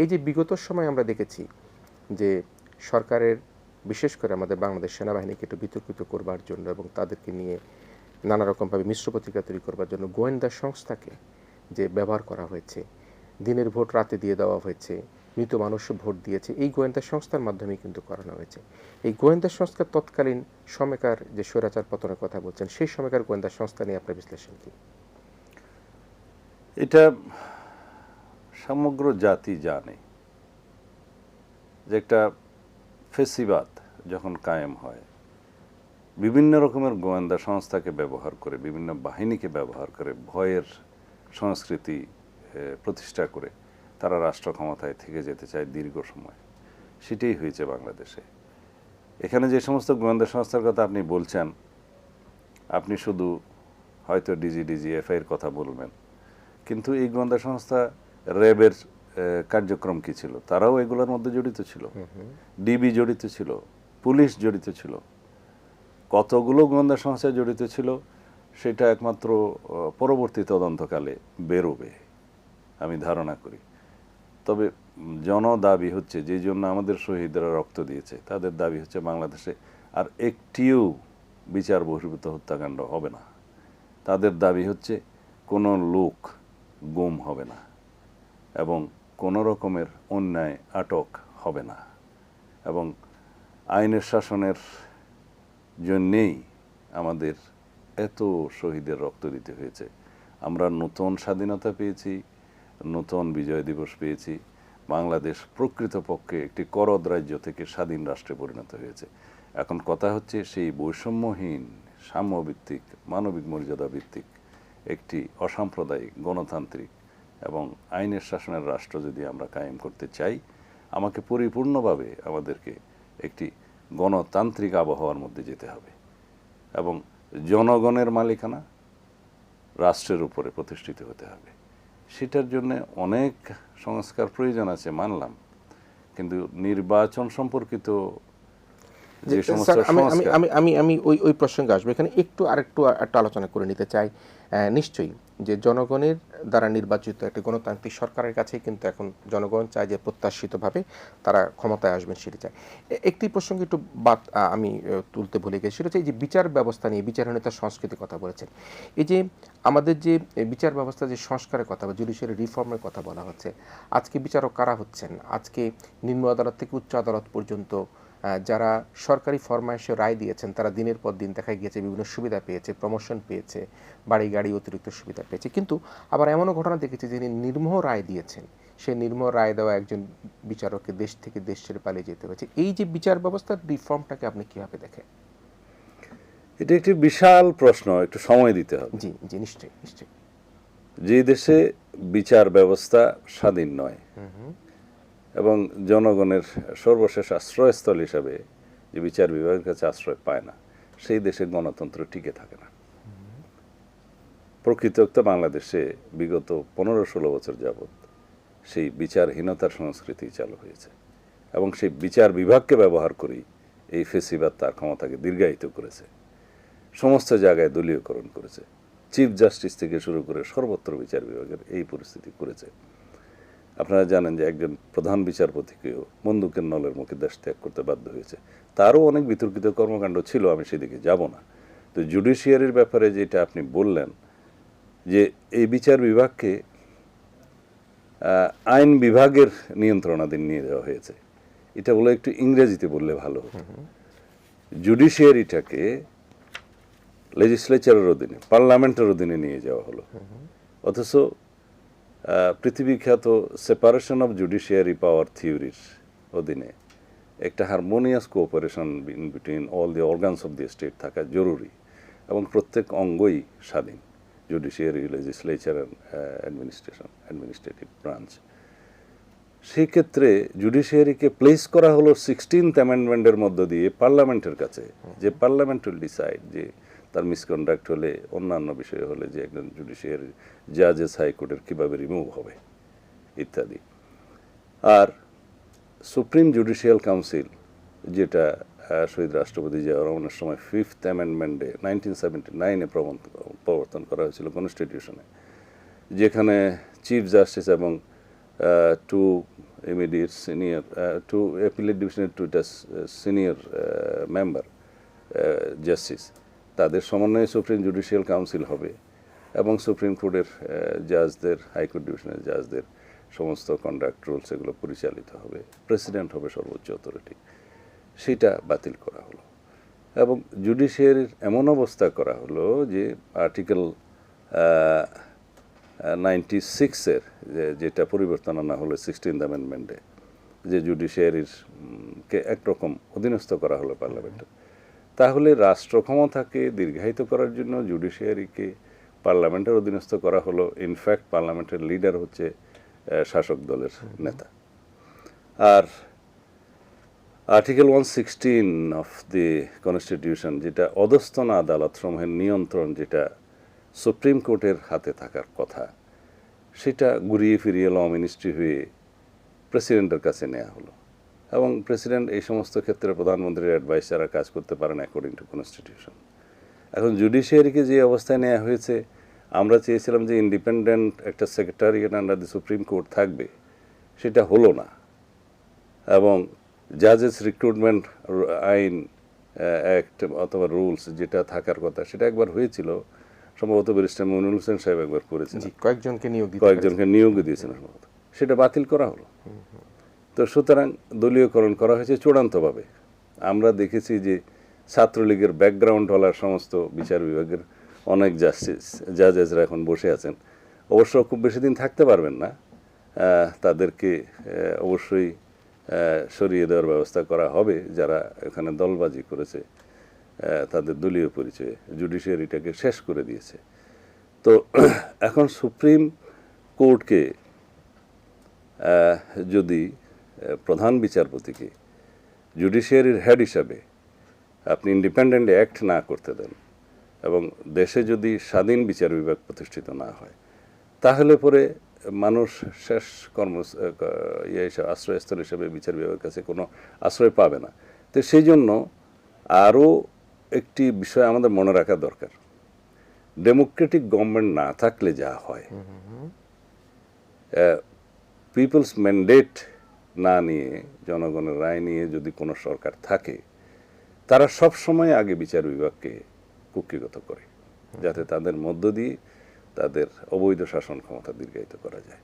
এই যে বিগত সময় আমরা দেখেছি যে সরকারের, বিশেষ করে আমাদের বাংলাদেশ সেনাবাহিনীকে একটু বিতর্কিত করবার জন্য এবং তাদেরকে নিয়ে নানা রকমভাবে মিশ্র পত্রিকা তৈরি করবার জন্য গোয়েন্দা সংস্থাকে যে ব্যবহার করা হয়েছে, দিনের ভোট রাতে দিয়ে দেওয়া হয়েছে, মৃত মানুষ ভোট দিয়েছে, এই গোয়েন্দা সংস্থার মাধ্যমে কিন্তু করানো হয়েছে। এই গোয়েন্দা সংস্থার তৎকালীন সময়কার যে স্বৈরাচার পতনের কথা বলছেন, সেই সময়কার গোয়েন্দা সংস্থা নিয়ে আপনার বিশ্লেষণ কি? এটা সমগ্র জাতি জানে যে একটা ফেসিবাদ যখন কায়েম হয়, বিভিন্ন রকমের গোয়েন্দা সংস্থাকে ব্যবহার করে, বিভিন্ন বাহিনীকে ব্যবহার করে, ভয়ের সংস্কৃতি প্রতিষ্ঠা করে তারা রাষ্ট্র ক্ষমতায় থেকে যেতে চায় দীর্ঘ সময়। সেটাই হয়েছে বাংলাদেশে। এখানে যে সমস্ত গোয়েন্দা সংস্থার কথা আপনি বলছেন, আপনি শুধু হয়তো ডিজি ডিজি এফআইয়ের কথা বলবেন, কিন্তু এই গোয়েন্দা সংস্থা র্যাবের কার্যক্রম কি ছিল? তারাও এগুলোর মধ্যে জড়িত ছিল। ডিবি জড়িত ছিল। পুলিশ জড়িত ছিল। কতগুলো গোয়েন্দা সংস্থা জড়িত ছিল সেটা একমাত্র পরবর্তী তদন্তকালে বেরোবে আমি ধারণা করি। তবে জন দাবি হচ্ছে যে জন্য আমাদের শহীদরা রক্ত দিয়েছে তাদের দাবি হচ্ছে বাংলাদেশে আর একটিও বিচার বহির্ভূত হত্যাকাণ্ড হবে না। তাদের দাবি হচ্ছে কোনো লোক গুম হবে না। এবং কোনো রকমের অন্যায় আটক হবে না। এবং আইনের শাসনের জন্যেই আমাদের এত শহীদের রক্ত দিতে হয়েছে। আমরা নতুন স্বাধীনতা পেয়েছি, নতুন বিজয় দিবস পেয়েছি, বাংলাদেশ প্রকৃতপক্ষে একটি করদ রাজ্য থেকে স্বাধীন রাষ্ট্রে পরিণত হয়েছে। এখন কথা হচ্ছে সেই বৈষম্যহীন, সাম্যভিত্তিক, মানবিক মর্যাদা ভিত্তিক একটি অসাম্প্রদায়িক গণতান্ত্রিক এবং আইনের শাসনের রাষ্ট্র যদি আমরা কায়েম করতে চাই আমাকে পরিপূর্ণভাবে আমাদেরকে একটি গণতান্ত্রিক আবহাওয়ার মধ্যে যেতে হবে। এবং জনগণের মালিকানা রাষ্ট্রের উপরে প্রতিষ্ঠিত হতে হবে। সেটার জন্য অনেক সংস্কার প্রয়োজন আছে মানলাম। কিন্তু নির্বাচন সম্পর্কিত আমি আমি ওই ওই প্রসঙ্গে আসব। এখানে একটু আরেকটু একটা আলোচনা করে নিতে চাই। নিশ্চয়ই। যে জনগণের দ্বারা নির্বাচিত একটি গণতান্ত্রিক সরকারের কাছে কিন্তু এখন জনগণ চায় যে প্রত্যাশিতভাবে তারা ক্ষমতায় আসবেন সেটি চায়। একটি প্রসঙ্গে একটু বাদ আমি তুলতে ভুলে গেছি। সেটা হচ্ছে এই যে বিচার ব্যবস্থা নিয়ে বিচারহীনতার সংস্কৃতির কথা বলেছেন। এই যে আমাদের যে বিচার ব্যবস্থা যে সংস্কারের কথা বা জুডিশিয়ারি রিফর্মের কথা বলা হচ্ছে, আজকে বিচারক কারা হচ্ছেন? আজকে নিম্ন আদালত থেকে উচ্চ আদালত পর্যন্ত যারা সরকারি ফরমাইশে রায় দিয়েছেন তারা দিনের পর দিন দেখা গিয়েছে বিভিন্ন সুবিধা পেয়েছে প্রমোশন পেয়েছে বাড়ি গাড়ি অতিরিক্ত সুবিধা পেয়েছে। কিন্তু আবার এমনও ঘটনা দেখেছি যিনি নির্মোহ রায় দিয়েছেন। সেই নির্মোহ রায় দেওয়া একজন বিচারককে দেশ থেকে দেশ ছেড়ে পালিয়ে যেতে হয়েছে। এই যে বিচার ব্যবস্থার রিফর্মটাকে আপনি কীভাবে দেখেন? এটা একটি বিশাল প্রশ্ন একটু সময় দিতে হবে। জি জি নিশ্চয়ই নিশ্চয়ই। যে দেশে বিচার ব্যবস্থা স্বাধীন নয় এবং জনগণের সর্বশেষ আশ্রয়স্থল হিসাবে যে বিচার বিভাগের কাছে আশ্রয় পায় না, সেই দেশে গণতন্ত্র টিকে থাকে না। প্রকৃতক্ত বাংলাদেশে বিগত পনেরো ষোলো বছর যাবৎ সেই বিচারহীনতার সংস্কৃতি চালু হয়েছে এবং সেই বিচার বিভাগকে ব্যবহার করেই এই ফেসিবাদ তার ক্ষমতাকে দীর্ঘায়িত করেছে, সমস্ত জায়গায় দলীয়করণ করেছে চিফ জাস্টিস থেকে শুরু করে সর্বত্র বিচার বিভাগের এই পরিস্থিতি করেছে। আপনারা জানেন যে একজন প্রধান বিচারপতিকেও বন্দুকের নলের মুখে দেশ ত্যাগ করতে বাধ্য হয়েছে। তারও অনেক বিতর্কিত কর্মকাণ্ড ছিল আমি সেদিকে যাব না। তো জুডিশিয়ারির ব্যাপারে যেটা আপনি বললেন যে এই বিচার বিভাগকে আইন বিভাগের নিয়ন্ত্রণাধীন নিয়ে দেওয়া হয়েছে। এটা বলে একটু ইংরেজিতে বললে ভালো হতো। জুডিশিয়ারিটাকে লেজিসলেচারের অধীনে পার্লামেন্টের অধীনে নিয়ে যাওয়া হলো। অথচ আহ, পৃথিবী খ্যাত সেপারেশন অফ জুডিশিয়ারি পাওয়ার থিওরির অধীনে একটা harmonious cooperation in between all the organs of the state থাকা জরুরি এবং প্রত্যেক অঙ্গই স্বাধীন judiciary legislature administration administrative branch সেই ক্ষেত্রে জুডিশিয়ারিকে প্লেস করা হলো সিক্সটিন্থ অ্যামেন্ডমেন্টের মধ্য দিয়ে পার্লামেন্টের কাছে যে পার্লামেন্ট উইল ডিসাইড যে তার মিসকন্ডাক্ট হলে, অন্যান্য বিষয় হলে যে একজন জুডিশিয়ারি জাজেস হাইকোর্টের কীভাবে রিমুভ হবে, ইত্যাদি। আর সুপ্রিম জুডিশিয়াল কাউন্সিল যেটা শহীদ রাষ্ট্রপতি জিয়া রহমানের সময় ফিফথ অ্যামেন্ডমেন্টে নাইনটিন সেভেন্টি নাইনে প্রবর্তন করা হয়েছিল কনস্টিটিউশনে যেখানে চিফ জাস্টিস এবং two immediate senior to appellate ডিভিশনের টুটা সিনিয়র মেম্বার জাস্টিস তাদের সমন্বয়ে সুপ্রিম জুডিশিয়াল কাউন্সিল হবে এবং সুপ্রিম কোর্টের জাজদের হাইকোর্ট ডিভিশনের জাজদের সমস্ত কন্ডাক্ট রুলস এগুলো পরিচালিত হবে। প্রেসিডেন্ট হবে সর্বোচ্চ অথরিটি। সেটা বাতিল করা হলো। এবং জুডিশিয়ারির এমন অবস্থা করা হলো যে আর্টিকেল নাইনটি সিক্সের যেটা পরিবর্তন আনা হলো সিক্সটিন্থ অ্যামেন্ডমেন্টে, যে জুডিশিয়ারির কে একরকম অধীনস্থ করা হলো পার্লামেন্টে। তাহলে রাষ্ট্র ক্ষমতাকে দীর্ঘায়িত করার জন্য জুডিশিয়ারিকে পার্লামেন্টের অধীনস্থ করা হলো। ইনফ্যাক্ট পার্লামেন্টের লিডার হচ্ছে শাসক দলের নেতা। আর article one sixteen of the constitution যেটা অধস্তন আদালত সমূহের নিয়ন্ত্রণ, যেটা সুপ্রিম কোর্টের হাতে থাকার কথা, সেটা ঘুরিয়ে ফিরিয়ে ল মিনিস্ট্রি হয়ে প্রেসিডেন্টের কাছে নেওয়া হলো। এবং প্রেসিডেন্ট এই সমস্ত ক্ষেত্রে প্রধানমন্ত্রীর অ্যাডভাইস ছাড়া কাজ করতে পারেন অ্যাকর্ডিং টু কনস্টিটিউশন এখন জুডিশিয়ারিকে যে অবস্থায় নেওয়া হয়েছে আমরা চেয়েছিলাম যে ইন্ডিপেন্ডেন্ট একটা secretariat under the supreme court থাকবে সেটা হলো না। এবং জাজেস রিক্রুটমেন্ট আইন অ্যাক্ট অথবা রুলস যেটা থাকার কথা সেটা একবার হয়েছিল। সম্ভবত ব্যারিস্টার মইনুল হোসেন সাহেব একবার করেছেন কয়েকজনকে নিয়োগ কয়েকজনকে নিয়োগ দিয়েছেন সম্ভবত। সেটা বাতিল করা হলো। তো সুতরাং দলীয়করণ করা হয়েছে চূড়ান্তভাবে। আমরা দেখেছি যে ছাত্রলীগের ব্যাকগ্রাউন্ডওয়ালা সমস্ত বিচার বিভাগের অনেক জাস্টিস জাজেসরা এখন বসে আছেন। অবশ্য খুব বেশি দিন থাকতে পারবেন না। তাদেরকে অবশ্যই সরিয়ে দেওয়ার ব্যবস্থা করা হবে। যারা এখানে দলবাজি করেছে তাদের দলীয় পরিচয়ে জুডিশিয়ারিটাকে শেষ করে দিয়েছে। তো এখন সুপ্রিম কোর্টকে যদি প্রধান বিচারপতিকে জুডিশিয়ারির হেড হিসাবে আপনি ইন্ডিপেন্ডেন্ট অ্যাক্ট না করতে দেন এবং দেশে যদি স্বাধীন বিচার বিভাগ প্রতিষ্ঠিত না হয় তাহলে পরে মানুষ শেষ কর্ম ইয়ে হিসাবে আশ্রয়স্থল হিসেবে বিচার বিভাগের কাছে কোনো আশ্রয় পাবে না। তো সেই জন্য আরও একটি বিষয় আমাদের মনে রাখা দরকার। ডেমোক্রেটিক গভর্নমেন্ট না থাকলে যা হয় পিপলস ম্যান্ডেট না নিয়ে, জনগণের রায় নিয়ে যদি কোনো সরকার থাকে, তারা সব সময় আগে বিচার বিভাগকে কুক্ষিগত করে, যাতে তাদের মধ্য দিয়ে তাদের অবৈধ শাসন ক্ষমতা দীর্ঘায়িত করা যায়।